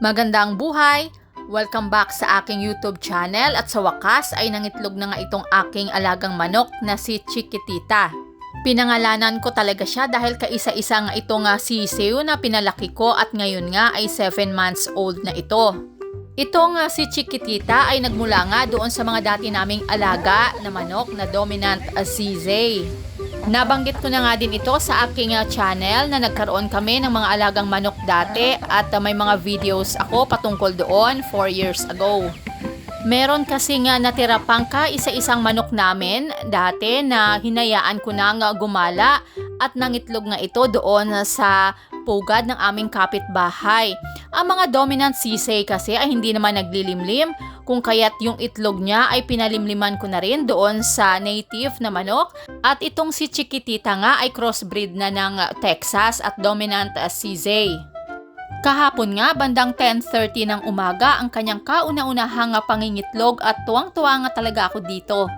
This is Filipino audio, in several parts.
Magandang buhay! Welcome back sa aking YouTube channel at sa wakas ay nangitlog na nga itong aking alagang manok na si Chiquitita. Pinangalanan ko talaga siya dahil kaisa-isa nga itong nga sisiw na pinalaki ko at ngayon nga ay 7 months old na ito. Itong nga si Chiquitita ay nagmula nga doon sa mga dati naming alaga na manok na dominant Azize. Nabanggit ko na nga din ito sa aking uh, channel na nagkaroon kami ng mga alagang manok dati at uh, may mga videos ako patungkol doon 4 years ago. Meron kasi nga natira pang ka isa-isang manok namin dati na hinayaan ko na gumala at nangitlog nga ito doon sa pugad ng aming kapitbahay. Ang mga dominant sisay kasi ay hindi naman naglilimlim kung kaya't yung itlog niya ay pinalimliman ko na rin doon sa native na manok at itong si Chiquitita nga ay crossbreed na ng Texas at dominant Sisay. Kahapon nga, bandang 10.30 ng umaga, ang kanyang kauna-unahang pangingitlog at tuwang-tuwa nga talaga ako dito.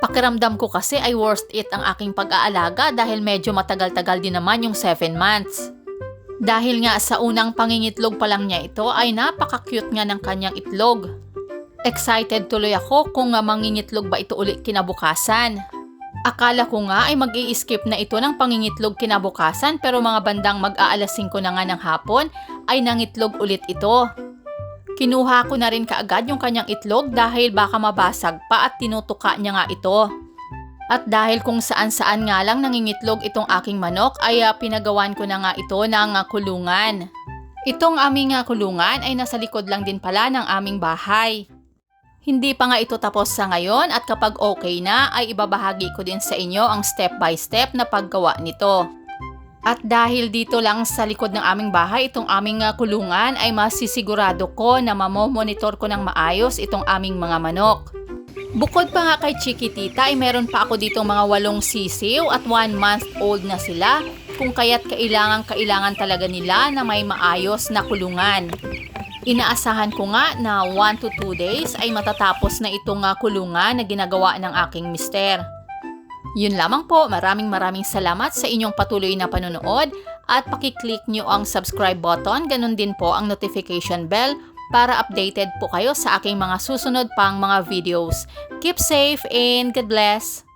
Pakiramdam ko kasi ay worst it ang aking pag-aalaga dahil medyo matagal-tagal din naman yung 7 months. Dahil nga sa unang pangingitlog pa lang niya ito ay napaka-cute nga ng kanyang itlog. Excited tuloy ako kung uh, mangingitlog ba ito ulit kinabukasan. Akala ko nga ay mag skip na ito ng pangingitlog kinabukasan pero mga bandang mag-aalas 5 na nga ng hapon ay nangitlog ulit ito. Kinuha ko na rin kaagad yung kanyang itlog dahil baka mabasag pa at tinutuka niya nga ito. At dahil kung saan-saan nga lang nangingitlog itong aking manok ay uh, pinagawan ko na nga ito ng uh, kulungan. Itong aming uh, kulungan ay nasa likod lang din pala ng aming bahay. Hindi pa nga ito tapos sa ngayon at kapag okay na ay ibabahagi ko din sa inyo ang step by step na paggawa nito. At dahil dito lang sa likod ng aming bahay itong aming kulungan ay masisigurado ko na mamomonitor ko ng maayos itong aming mga manok. Bukod pa nga kay Chiquitita ay meron pa ako dito mga walong sisiw at one month old na sila kung kaya't kailangan kailangan talaga nila na may maayos na kulungan. Inaasahan ko nga na 1 to 2 days ay matatapos na itong uh, kulungan na ginagawa ng aking mister. Yun lamang po, maraming maraming salamat sa inyong patuloy na panonood at pakiclick nyo ang subscribe button, ganun din po ang notification bell para updated po kayo sa aking mga susunod pang mga videos. Keep safe and God bless!